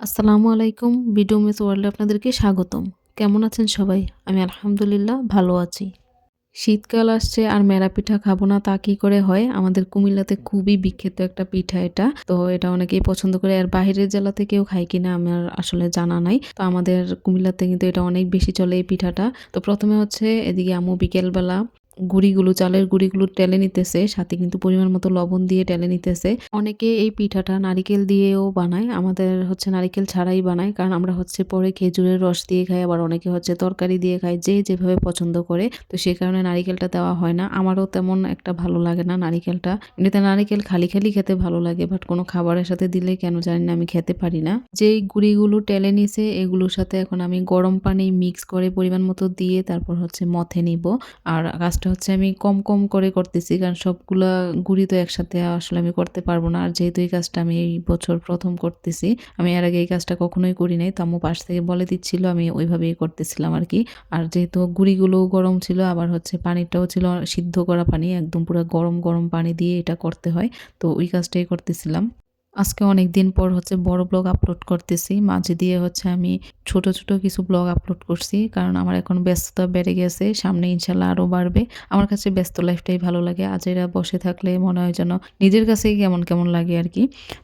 আসসালামু আলাইকুম video miss ওয়ার্ল্ডে আপনাদেরকে স্বাগতম। কেমন আছেন সবাই? আমি আলহামদুলিল্লাহ ভালো আছি। শীতকাল আসছে, আর মেরা পিঠা খাব না, তা কি করে হয়? আমাদের কুমিল্লাতে খুবই বিখ্যাত একটা পিঠা এটা। তো এটা অনেকেই পছন্দ করে, আর বাইরের জেলা থেকেও খাই কিনা আমার আসলে জানা নাই। তো আমাদের কুমিল্লাতে কিন্তু এটা অনেক বেশি চলে এই পিঠাটা। তো প্রথমে হচ্ছে এদিকে আমু বিকেলবেলা গুঁড়িগুলো, চালের গুঁড়িগুলো টেলে নিতেছে, সাথে কিন্তু পরিমাণ মতো লবণ দিয়ে টেলে নিতেছে। অনেকে এই পিঠাটা নারিকেল দিয়েও বানায়, আমাদের হচ্ছে নারিকেল ছাড়াই বানায়, কারণ আমরা হচ্ছে পরে খেজুরের রস দিয়ে খাই, আবার অনেকে হচ্ছে তরকারি দিয়ে খায়, যে যেভাবে পছন্দ করে, তো সে কারণে নারিকেলটা দেওয়া হয় না। আমারও তেমন একটা ভালো লাগে না নারিকেলটা। এমনিতে নারিকেল খালি খালি খেতে ভালো লাগে বাট কোনো খাবারের সাথে দিলে কেন জানি না, আমি খেতে পারি না। যেই গুঁড়িগুলো টেলে নিছে, এগুলোর সাথে এখন আমি গরম পানি মিক্স করে পরিমাণ মতো দিয়ে তারপর হচ্ছে মথে নিব। আর কাজটা হচ্ছে আমি কম কম করে করতেছি, কারণ সবগুলা গুঁড়ি তো একসাথে আসলে আমি করতে পারব না। আর যেহেতু এই কাজটা আমি এই বছর প্রথম করতেছি, আমি এর আগে এই কাজটা কখনোই করি নাই। তো আম্মু পাশ থেকে বলে দিচ্ছিল, আমি ওইভাবেই করতেছিলাম আর কি। আর যেহেতু গুঁড়িগুলোও গরম ছিল, আবার হচ্ছে পানিটাও ছিল সিদ্ধ করা পানি, একদম পুরো গরম গরম পানি দিয়ে এটা করতে হয়, তো ওই কাজটাই করতেছিলাম। আজকে অনেক দিন পর হচ্ছে বড় ব্লগ আপলোড করতেছি। মাঝে দিয়ে হচ্ছে আমি ছোট ছোট কিছু ব্লগ আপলোড করছি, কারণ আমার এখন ব্যস্ততা বেড়ে গেছে। সামনে ইনশাল্লাহ আরও বাড়বে। আমার কাছে ব্যস্ত লাইফটাই ভালো লাগে। আজ এরা বসে থাকলে মনে হয় যেন নিজের কাছেই কেমন কেমন লাগে আর কি।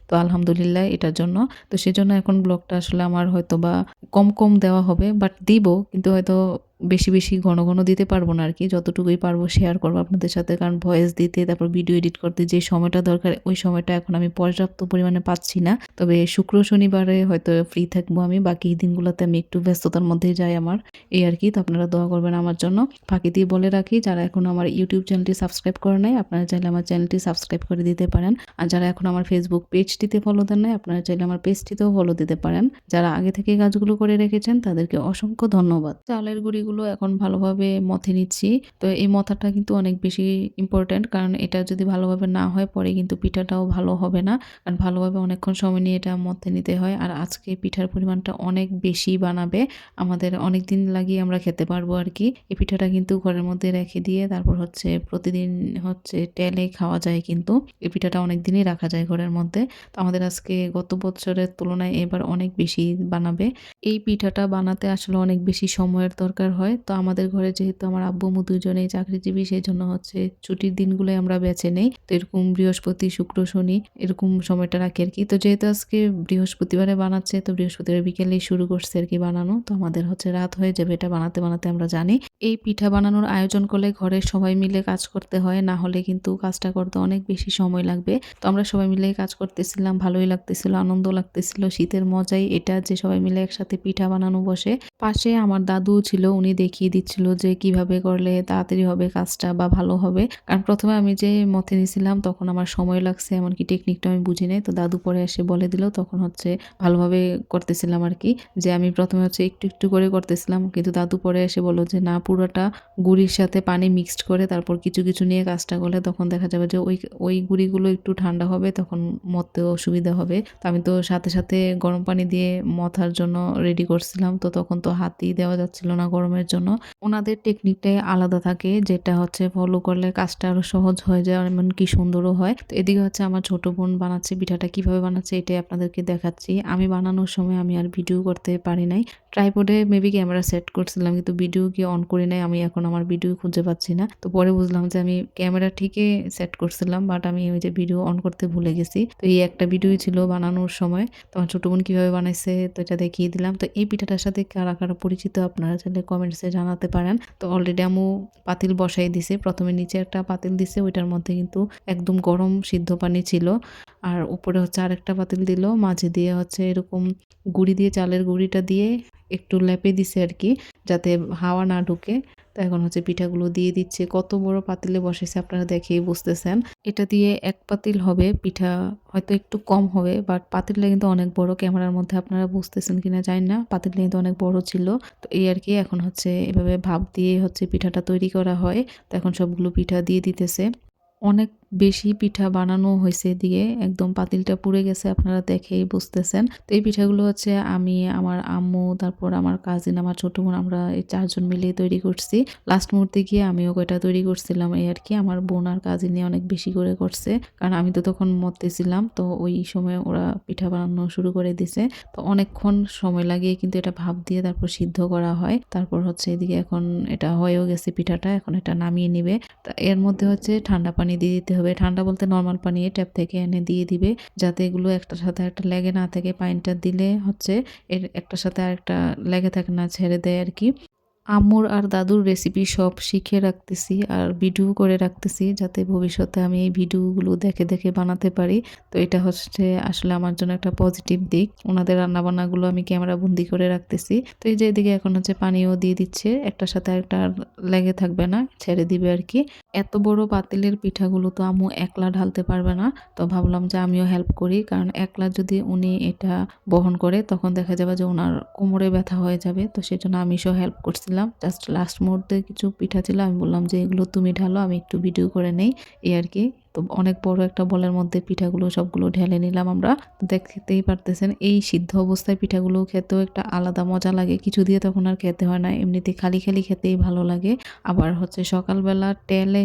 তো আলহামদুলিল্লাহ এটার জন্য। তো সেজন্য এখন ব্লগটা আসলে আমার হয়তো বা কম কম দেওয়া হবে বাট দিব। কিন্তু হয়তো বেশি বেশি ঘন ঘন দিতে পারব না আর কি যতটুকুই পারব শেয়ার করব আপনাদের সাথে। কারণ ভয়েস দিতে, তারপর ভিডিও এডিট করতে যে সময়টা দরকার, ওই সময়টা এখন আমি পর্যাপ্ত পরিমাণে পাচ্ছি না। তবে শুক্র, শনিবারে হয়তো ফ্রি থাকব আমি। বাকি দিনগুলোতে আমি একটু ব্যস্ততার মধ্যে যাই আমার। এই আর কি তো আপনারা দোয়া করবেন আমার জন্য। ফাঁকি দিয়ে বলে রাখি, যারা এখন আমার ইউটিউব চ্যানেলটি সাবস্ক্রাইব করে নাই, আপনারা চাইলে আমার চ্যানেলটি সাবস্ক্রাইব করে দিতে পারেন। আর যারা এখন আমার ফেসবুক পেজটিতে ফলো দেন নাই, আপনারা চাইলে আমার পেজটিতেও ফলো দিতে পারেন। যারা আগে থেকে কাজগুলো করে রেখেছেন, তাদেরকে অসংখ্য ধন্যবাদ। চালের গুঁড়িগুলো এখন ভালোভাবে মথে নিচ্ছি। তো এই মথাটা কিন্তু অনেক বেশি ইম্পর্ট্যান্ট কারণ এটা যদি ভালোভাবে না হয় পরে কিন্তু পিঠাটাও ভালো হবে না। কারণ ভালোভাবে অনেকক্ষণ সময় নিয়ে এটা মথে নিতে হয়। আর আজকে পিঠার পরিমাণটা অনেক বেশি বানাবে। আমাদের অনেক দিন লাগিয়ে আমরা খেতে পারব আর কি। এই পিঠাটা কিন্তু ঘরের মধ্যে রেখে দিয়ে তারপর হচ্ছে প্রতিদিন হচ্ছে টেলে খাওয়া যায় কিন্তু। এই পিঠাটা অনেক দিনই রাখা যায় ঘরের মধ্যে। তো আমাদের আজকে গত বছরের তুলনায় এবার অনেক বেশি বানাবে। এই পিঠাটা বানাতে আসলে অনেক বেশি সময়ের দরকার হয়। তো আমাদের ঘরে যেহেতু আমার আব্বু দুজনেই চাকরিজীবী সেই জন্য হচ্ছে ছুটির দিনগুলোই আমরা বেছে নেই। তো এরকম বৃহস্পতি, শুক্র, শনি এরকম সময়টা রাখি আর কি। তো যেহেতু আজকে বৃহস্পতিবারে বানাচ্ছে, তো বৃহস্পতিবার বিকেলেই শুরু করছে আর কি বানানো। তো আমাদের হচ্ছে রাত হয়ে যাবে এটা বানাতে বানাতে আমরা জানি। এই পিঠা বানানোর আয়োজন করলে ঘরের সবাই মিলে কাজ করতে হয়, না হলে কিন্তু কাজটা করতে অনেক বেশি সময় লাগবে। তো আমরা সবাই মিলে কাজ করতেছিলাম, ভালোই লাগতেছিল, আনন্দ লাগতেছিল, শীতের মজাই এটা যে সবাই মিলে একসাথে পিঠা বানানো বসে। পাশে আমার দাদু ছিল, উনি দেখিয়ে দিচ্ছিল যে কীভাবে করলে তাড়াতাড়ি হবে কাজটা বা ভালো হবে। কারণ প্রথমে আমি যে মতে নিয়েছিলাম তখন আমার সময় লাগছে, এমনকি টেকনিকটা আমি বুঝি নাই। তো দাদু পরে এসে বলে দিল, তখন হচ্ছে ভালোভাবে করতেছিলাম আর কি যে আমি প্রথমে হচ্ছে একটু একটু করে করতেছিলাম, কিন্তু দাদু পরে এসে বলল যে, না, পুরোটা গুড়ির সাথে পানি মিক্সড করে তারপর কিছু কিছু নিয়ে কাজটা করলে তখন দেখা যাবে যে ওই ওই গুড়িগুলো একটু ঠান্ডা হবে, তখন মতেও সুবিধা হবে। তো আমি তো সাথে সাথে গরম পানি দিয়ে মথার জন্য রেডি করছিলাম। তো তখন তো হাতই দেওয়া যাচ্ছিল না গরমের জন্য ওনাদের টেকনিকটাই আলাদা থাকে, যেটা হচ্ছে ফলো করলে কাজটা আরও সহজ হয়ে যায় এমন কি সুন্দরও হয়। তো এদিকে হচ্ছে আমার ছোট বোন বানাচ্ছে, পিঠাটা কীভাবে বানাচ্ছে এটাই আপনাদেরকে দেখাচ্ছি। আমি বানানোর সময় আমি আর ভিডিও করতে পারি নাই। ট্রাইপডে মেবি ক্যামেরা সেট করছিলাম, কিন্তু ভিডিও কি অন করি নাই, আমি এখন আমার ভিডিও খুঁজে পাচ্ছি না। তো পরে বুঝলাম যে আমি ক্যামেরা ঠিকই সেট করছিলাম বাট আমি ওই যে ভিডিও অন করতে ভুলে গেছি। তো এই একটা ভিডিওই ছিল বানানোর সময়। তো আমার ছোট বোন কীভাবে বানাইছে, তো এটা দেখিয়ে দিলাম। তো এই পিঠাটার সাথে কারা কারা পরিচিত আপনারা চাইলে কমেন্টসে জানাতে পারেন। তো অলরেডি আমু পাতিল বসাই দিছে, প্রথমে নিচে একটা পাতিল দিছে, ওইটার মধ্যে কিন্তু একদম গরম সিদ্ধ পানি ছিল। আর উপরে হচ্ছে আরেকটা পাতিল দিল, মাঝে দিয়ে হচ্ছে এরকম গুঁড়ি দিয়ে, চালের গুঁড়িটা দিয়ে একটু লেপে দিছে আর কি, যাতে হাওয়া না ঢুকে। তো এখন হচ্ছে পিঠাগুলো দিয়ে দিচ্ছে। কত বড় পাতিলে বসেছে আপনারা দেখেই বুঝতেছেন। এটা দিয়ে এক পাতিল হবে, পিঠা হয়তো একটু কম হবে, বাট পাতিলটা কিন্তু অনেক বড়। ক্যামেরার মধ্যে আপনারা বুঝতেছেন কিনা জানি না। পাতিলটা কিন্তু অনেক বড় ছিল। তো এই আর কি এখন হচ্ছে এভাবে ভাপ দিয়ে হচ্ছে পিঠাটা তৈরি করা হয়। তো এখন সবগুলো পিঠা দিয়ে দিতেছে। অনেক বেশি পিঠা বানানো হয়েছে এদিকে একদম পাতিলটা পুড়ে গেছে, আপনারা দেখেই বুঝতেছেন। তো এই পিঠাগুলো হচ্ছে আমি, আমার আম্মু, তারপর আমার কাজিন আমার ছোট বোন, আমরা এই চারজন মিলে তৈরি করছি। লাস্ট মুহূর্তে গিয়ে আমিও কয়টা তৈরি করছিলাম, এই আর কি। আমার বোন আর কাজিনে অনেক বেশি করে করছে, কারণ আমি তো তখন মরতেছিলাম তো ওই সময় ওরা পিঠা বানানো শুরু করে দিছে। তো অনেকক্ষণ সময় লাগিয়ে কিন্তু এটা ভাপ দিয়ে তারপর সিদ্ধ করা হয়। তারপর হচ্ছে এদিকে এখন এটা হয়েও গেছে পিঠাটা, এখন এটা নামিয়ে নিবে। এর মধ্যে হচ্ছে ঠান্ডা পানি দিয়ে দিতে হবে। ঠান্ডা বলতে নর্মাল পানি ট্যাপ থেকে এনে দিয়ে দিবে। যাতে এগুলো একটার সাথে একটা লেগে না থাকে। পানিটা দিলে হচ্ছে এর একটার সাথে আরেকটা লেগে থাকে না, ছেড়ে দেয় আর কি। আম্মুর আর দাদুর রেসিপি সব শিখে রাখতেছি আর ভিডিও করে রাখতেছি যাতে ভবিষ্যতে আমি এই ভিডিওগুলো দেখে দেখে বানাতে পারি। তো এটা হচ্ছে আসলে আমার জন্য একটা পজিটিভ দিক। ওনাদের রান্নাবান্নাগুলো আমি ক্যামেরা বন্দি করে রাখতেছি। তো এই যে এদিকে এখন হচ্ছে পানিও দিয়ে দিচ্ছে, একটার সাথে একটা লেগে থাকবে না, ছেড়ে দিবে আর কি। এত বড় পাতিলের পিঠাগুলো তো আম্মু একলা ঢালতে পারবে না। তো ভাবলাম যে আমিও হেল্প করি, কারণ একলা যদি উনি এটা বহন করে, তখন দেখা যাবে যে ওনার কোমরে ব্যথা হয়ে যাবে। তো সেজন্য আমি সহ হেল্প করছিলাম। জাস্ট লাস্ট মুহূর্তে কিছু পিঠা ছিল, আমি বললাম যে এগুলো তুমি ঢালো, আমি একটু ভিডিও করে নেই, এই আর কি। তো অনেক বড় একটা বলের মধ্যে পিঠাগুলো সবগুলো ঢেলে নিলাম আমরা। দেখতেই পারতেছেন, এই সিদ্ধ অবস্থায় পিঠাগুলো খেতেও একটা আলাদা মজা লাগে। কিছু দিয়ে তখন আর খেতে হয় না, এমনিতে খালি খালি খেতেই ভালো লাগে। আবার হচ্ছে সকালবেলা টেলে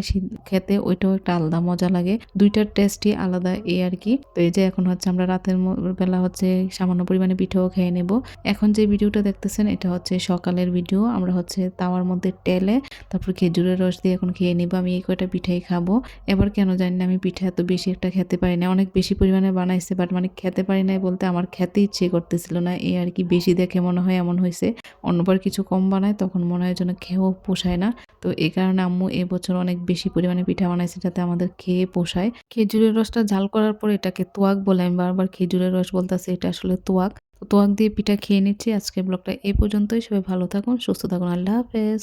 খেতে ওইটাও একটা আলাদা মজা লাগে। দুইটার টেস্টই আলাদা এই আর কি। তো এই যে এখন হচ্ছে আমরা রাতের বেলা হচ্ছে সামান্য পরিমাণে পিঠাও খেয়ে নেব। এখন যে ভিডিওটা দেখতেছেন এটা হচ্ছে সকালের ভিডিও। আমরা হচ্ছে তাওয়ার মধ্যে টেলে তারপর খেজুরের রস দিয়ে এখন খেয়ে নিব। আমি এই কয়টা পিঠাই খাব। এবার কেন জানি না আমি পিঠা এত বেশি একটা খেতে পারি না। অনেক বেশি পরিমাণে বানাইছে বাট মানে খেতে পারি নাই বলতে আমার খেতে ইচ্ছে করতেছিল না। এই আর কি বেশি দেখে মনে হয় এমন হয়েছে। অন্যবার কিছু কম বানায়, তখন মনে হয় যেন খেয়েও পোষায় না। তো এই কারণে আম্মু এবছর অনেক বেশি পরিমাণে পিঠা বানাইছে যাতে আমাদের খেয়ে পোষায়। খেজুরের রসটা ঝাল করার পর এটাকে তোয়াক বলে আমি বারবার খেজুরের রস বলতেছি, এটা আসলে তোয়াক। তো তোয়াক দিয়ে পিঠা খেয়ে নিচ্ছি। আজকের ব্লগটা এ পর্যন্তই। সবাই ভালো থাকুন, সুস্থ থাকুন। আল্লাহ হাফেজ।